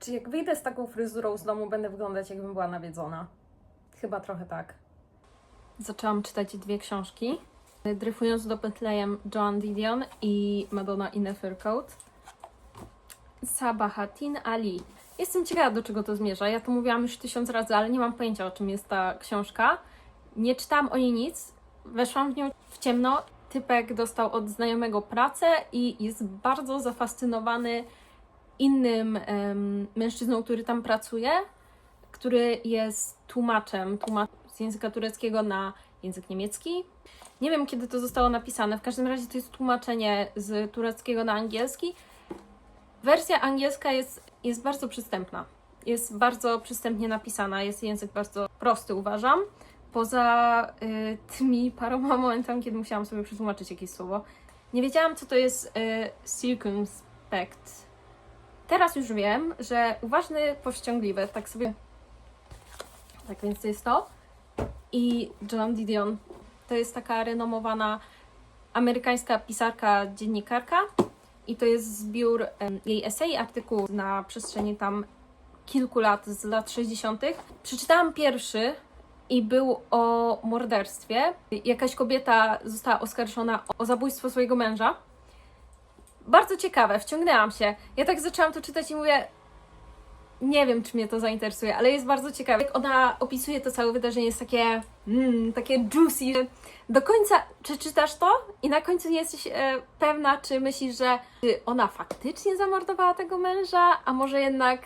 Czy jak wyjdę z taką fryzurą z domu, będę wyglądać jakbym była nawiedzona? Chyba trochę tak. Zaczęłam czytać dwie książki. Dryfując do Betlejem Joan Didion i Madonna in a Fur Coat. Sabahatin Ali. Jestem ciekawa, do czego to zmierza. Ja to mówiłam już tysiąc razy, ale nie mam pojęcia, o czym jest ta książka. Nie czytałam o niej nic. Weszłam w nią w ciemno. Typek dostał od znajomego pracę i jest bardzo zafascynowany innym mężczyzną, który tam pracuje, który jest tłumaczem, tłumacz z języka tureckiego na język niemiecki. Nie wiem, kiedy to zostało napisane. W każdym razie to jest tłumaczenie z tureckiego na angielski. Wersja angielska jest, jest bardzo przystępna. Jest bardzo przystępnie napisana. Jest język bardzo prosty, uważam. Poza y, tymi paroma momentami, kiedy musiałam sobie przetłumaczyć jakieś słowo. Nie wiedziałam, co to jest y, circumspect. Teraz już wiem, że uważny, powściągliwy, tak sobie. Tak więc to jest to. I Joan Didion to jest taka renomowana amerykańska pisarka, dziennikarka. I to jest zbiór jej esei, artykułów na przestrzeni tam kilku lat, z lat 60. Przeczytałam pierwszy i był o morderstwie. Jakaś kobieta została oskarżona o zabójstwo swojego męża. Bardzo ciekawe, wciągnęłam się. Ja tak zaczęłam to czytać i mówię, nie wiem, czy mnie to zainteresuje, ale jest bardzo ciekawe. Jak ona opisuje to całe wydarzenie, jest takie, mm, takie juicy. Do końca przeczytasz to i na końcu nie jesteś e, pewna, czy myślisz, że czy ona faktycznie zamordowała tego męża, a może jednak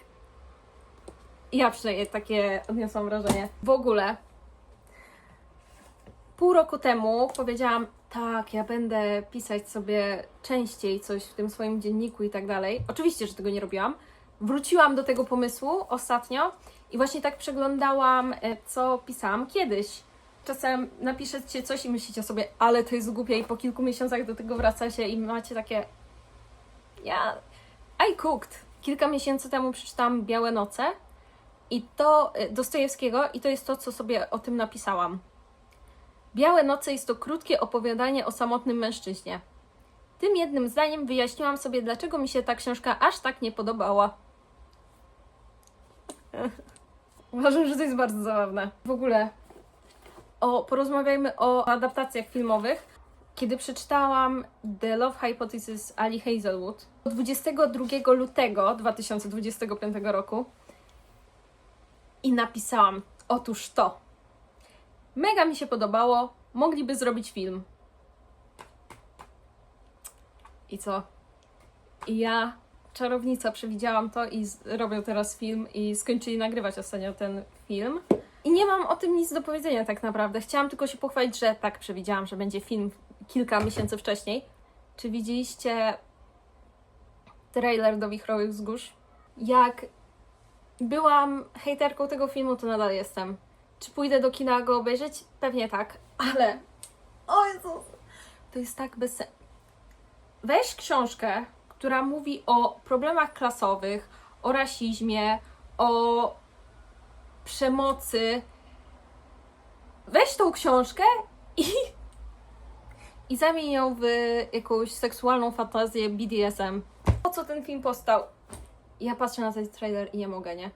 ja przynajmniej takie odniosłam wrażenie. W ogóle pół roku temu powiedziałam, tak, ja będę pisać sobie częściej coś w tym swoim dzienniku i tak dalej. Oczywiście, że tego nie robiłam. Wróciłam do tego pomysłu ostatnio i właśnie tak przeglądałam, e, co pisałam kiedyś. Czasem napiszecie coś i myślicie sobie, ale to jest głupie i po kilku miesiącach do tego wracacie i macie takie ja... I cooked. Kilka miesięcy temu przeczytałam Białe Noce i to e, Dostojewskiego i to jest to, co sobie o tym napisałam. Białe Noce jest to krótkie opowiadanie o samotnym mężczyźnie. Tym jednym zdaniem wyjaśniłam sobie, dlaczego mi się ta książka aż tak nie podobała. Uważam, że to jest bardzo zabawne. W ogóle o, porozmawiajmy o adaptacjach filmowych. Kiedy przeczytałam The Love Hypothesis Ali Hazelwood 22 lutego 2025 roku i napisałam, otóż to. Mega mi się podobało, mogliby zrobić film. I co? I ja, czarownica, przewidziałam to i robią teraz film i skończyli nagrywać ostatnio ten film. I nie mam o tym nic do powiedzenia tak naprawdę. Chciałam tylko się pochwalić, że tak, przewidziałam, że będzie film kilka miesięcy wcześniej. Czy widzieliście trailer do Wichrowych Wzgórz? Jak byłam hejterką tego filmu, to nadal jestem. Czy pójdę do kina go obejrzeć? Pewnie tak, ale... O Jezus! To jest tak bez sensu. Weź książkę, która mówi o problemach klasowych, o rasizmie, o przemocy. Weź tą książkę i, i zamień ją w jakąś seksualną fantazję BDSM. Po co ten film powstał? Ja patrzę na ten trailer i nie mogę, nie?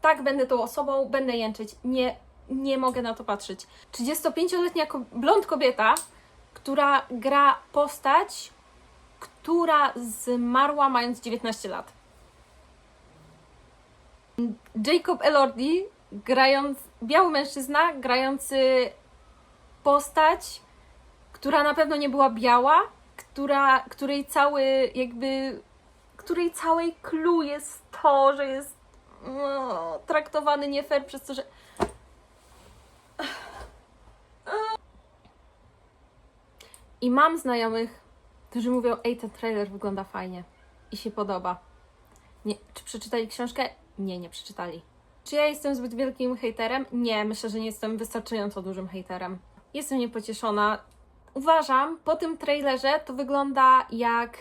Tak, będę tą osobą, będę jęczyć. Nie, nie mogę na to patrzeć. 35-letnia ko- blond kobieta, która gra postać, która zmarła mając 19 lat. Jacob Elordi, grając, biały mężczyzna, grający postać, która na pewno nie była biała, która, której cały jakby, której całej clue jest to, że jest no, traktowany nie fair przez to, że I mam znajomych, którzy mówią, ej, ten trailer wygląda fajnie i się podoba. Nie, czy przeczytali książkę? Nie, nie przeczytali. Czy ja jestem zbyt wielkim hejterem? Nie, myślę, że nie jestem wystarczająco dużym hejterem. Jestem niepocieszona. Uważam, po tym trailerze to wygląda jak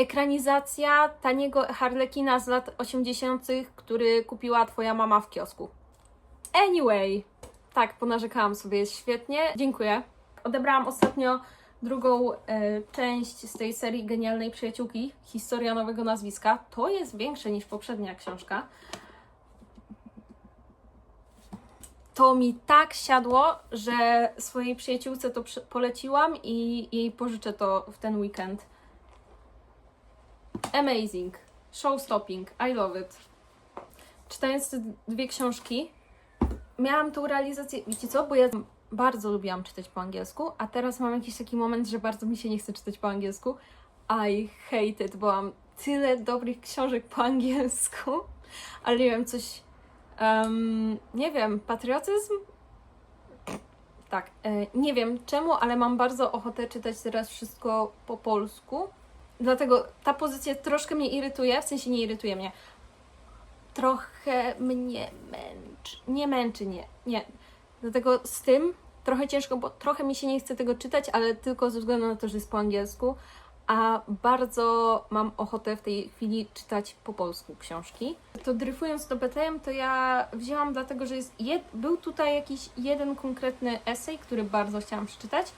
ekranizacja taniego Harlekina z lat 80., który kupiła twoja mama w kiosku. Anyway, tak, ponarzekałam sobie, jest świetnie. Dziękuję. Odebrałam ostatnio drugą e, część z tej serii Genialnej Przyjaciółki, Historia Nowego Nazwiska. To jest większe niż poprzednia książka. To mi tak siadło, że swojej przyjaciółce to poleciłam i jej pożyczę to w ten weekend. Amazing. Showstopping. I love it. Czytając te dwie książki, miałam tą realizację, wiecie co, bo ja bardzo lubiłam czytać po angielsku, a teraz mam jakiś taki moment, że bardzo mi się nie chce czytać po angielsku. I hate it, bo mam tyle dobrych książek po angielsku, ale nie wiem, coś, em, nie wiem, patriotyzm? Tak, e, nie wiem czemu, ale mam bardzo ochotę czytać teraz wszystko po polsku. Dlatego ta pozycja troszkę mnie irytuje, w sensie nie irytuje mnie, trochę mnie męczy. Nie męczy, nie, nie. Dlatego z tym trochę ciężko, bo trochę mi się nie chce tego czytać, ale tylko ze względu na to, że jest po angielsku, a bardzo mam ochotę w tej chwili czytać po polsku książki. To dryfując do Betlejem, to ja wzięłam dlatego, że jest jed... był tutaj jakiś jeden konkretny esej, który bardzo chciałam przeczytać,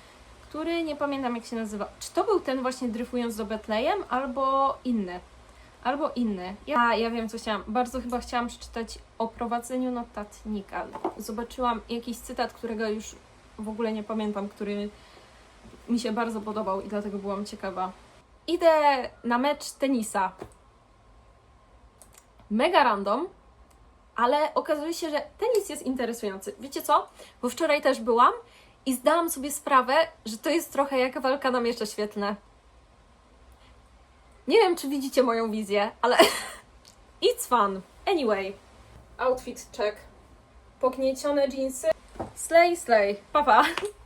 który nie pamiętam jak się nazywa. Czy to był ten właśnie dryfując do Betlejem, albo inny? Albo inny. Ja, ja wiem, co chciałam. Bardzo chyba chciałam przeczytać o prowadzeniu notatnika. Zobaczyłam jakiś cytat, którego już w ogóle nie pamiętam, który mi się bardzo podobał i dlatego byłam ciekawa. Idę na mecz tenisa. Mega random, ale okazuje się, że tenis jest interesujący. Wiecie co? Bo wczoraj też byłam i zdałam sobie sprawę, że to jest trochę jak walka na miecze świetlne. Nie wiem, czy widzicie moją wizję, ale it's fun. Anyway, outfit check. Pogniecione jeansy. Slay, slay. Papa. Pa.